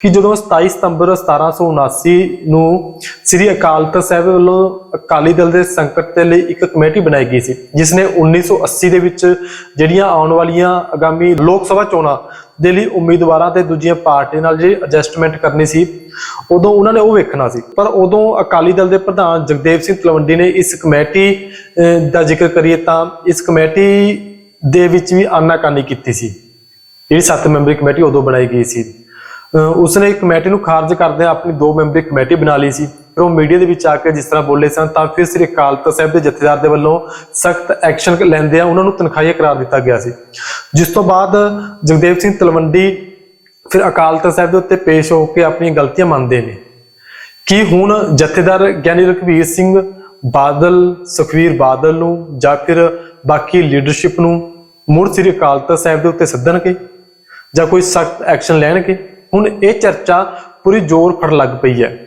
ਕਿ ਜਦੋਂ 27 ਸਤੰਬਰ 1779 ਨੂੰ ਸ੍ਰੀ ਅਕਾਲ ਤਖਤ ਸਾਹਿਬ ਵੱਲੋਂ ਅਕਾਲੀ ਦਲ ਦੇ ਸੰਕਟ ਦੇ ਲਈ ਇੱਕ ਕਮੇਟੀ ਬਣਾਈ ਗਈ ਸੀ ਜਿਸ ਨੇ 1980 ਦੇ ਵਿੱਚ ਜਿਹੜੀਆਂ ਆਉਣ ਵਾਲੀਆਂ ਆਗਾਮੀ ਲੋਕ ਸਭਾ ਚੋਣਾਂ ਦੇ ਲਈ ਉਮੀਦਵਾਰਾਂ ਤੇ ਦੂਜੀਆਂ ਪਾਰਟੀਆਂ ਨਾਲ ਜਿਹੜੀ ਐਡਜਸਟਮੈਂਟ ਕਰਨੀ ਸੀ, ਉਦੋਂ ਉਹਨਾਂ ਨੇ ਉਹ ਵੇਖਣਾ ਸੀ। ਪਰ ਉਦੋਂ ਅਕਾਲੀ ਦਲ ਦੇ ਪ੍ਰਧਾਨ ਜਗਦੇਵ ਸਿੰਘ ਤਲਵੰਡੀ ਨੇ ਇਸ ਕਮੇਟੀ ਦਾ ਜ਼ਿਕਰ ਕਰੀਏ ਤਾਂ ਇਸ ਕਮੇਟੀ ਦੇ ਵਿੱਚ ਵੀ ਆਨਾਕਾਨੀ ਕੀਤੀ ਸੀ। ਜਿਹੜੀ 7 ਮੈਂਬਰੀ ਕਮੇਟੀ ਉਦੋਂ ਬਣਾਈ ਗਈ ਸੀ। ਅਹ ਉਸਨੇ ਕਮੇਟੀ ਨੂੰ ਖਾਰਜ ਕਰਦਿਆਂ ਆਪਣੀ ਦੋ ਮੈਂਬਰੀ ਕਮੇਟੀ ਬਣਾ ਲਈ ਸੀ। ਫਿਰ ਉਹ ਮੀਡੀਆ ਦੇ ਵਿੱਚ ਆ ਕੇ ਜਿਸ ਤਰ੍ਹਾਂ ਬੋਲੇ ਸਨ, ਤਾਂ ਫਿਰ ਸ੍ਰੀ ਅਕਾਲ ਤਖਤ ਸਾਹਿਬ ਦੇ ਜਥੇਦਾਰ ਦੇ ਵੱਲੋਂ ਸਖਤ ਐਕਸ਼ਨ ਲੈਂਦਿਆਂ ਉਹਨਾਂ ਨੂੰ ਤਨਖਾਹੀਆ ਕਰਾਰ ਦਿੱਤਾ ਗਿਆ ਸੀ। ਜਿਸ ਤੋਂ ਬਾਅਦ ਜਗਦੇਵ ਸਿੰਘ ਤਲਵੰਡੀ ਫਿਰ ਅਕਾਲ ਤਖਤ ਸਾਹਿਬ ਦੇ ਉੱਤੇ ਪੇਸ਼ ਹੋ ਕੇ ਆਪਣੀਆਂ ਗਲਤੀਆਂ ਮੰਨਦੇ ਨੇ। ਕਿ ਹੁਣ ਜਥੇਦਾਰ ਗਿਆਨੀ ਰਘਵੀਰ ਸਿੰਘ ਬਾਦਲ, ਸੁਖਵੀਰ ਬਾਦਲ ਨੂੰ ਜਾਂ ਫਿਰ ਬਾਕੀ ਲੀਡਰਸ਼ਿਪ ਨੂੰ ਮੁੜ ਸ੍ਰੀ ਅਕਾਲ ਤਖਤ ਸਾਹਿਬ ਦੇ ਉੱਤੇ ਸੱਦਣਗੇ ਜਾਂ ਕੋਈ ਸਖਤ ਐਕਸ਼ਨ ਲੈਣਗੇ? ਹੁਣ ਇਹ ਚਰਚਾ ਪੂਰੀ ਜ਼ੋਰ ਫੜ ਲੱਗ ਪਈ ਹੈ।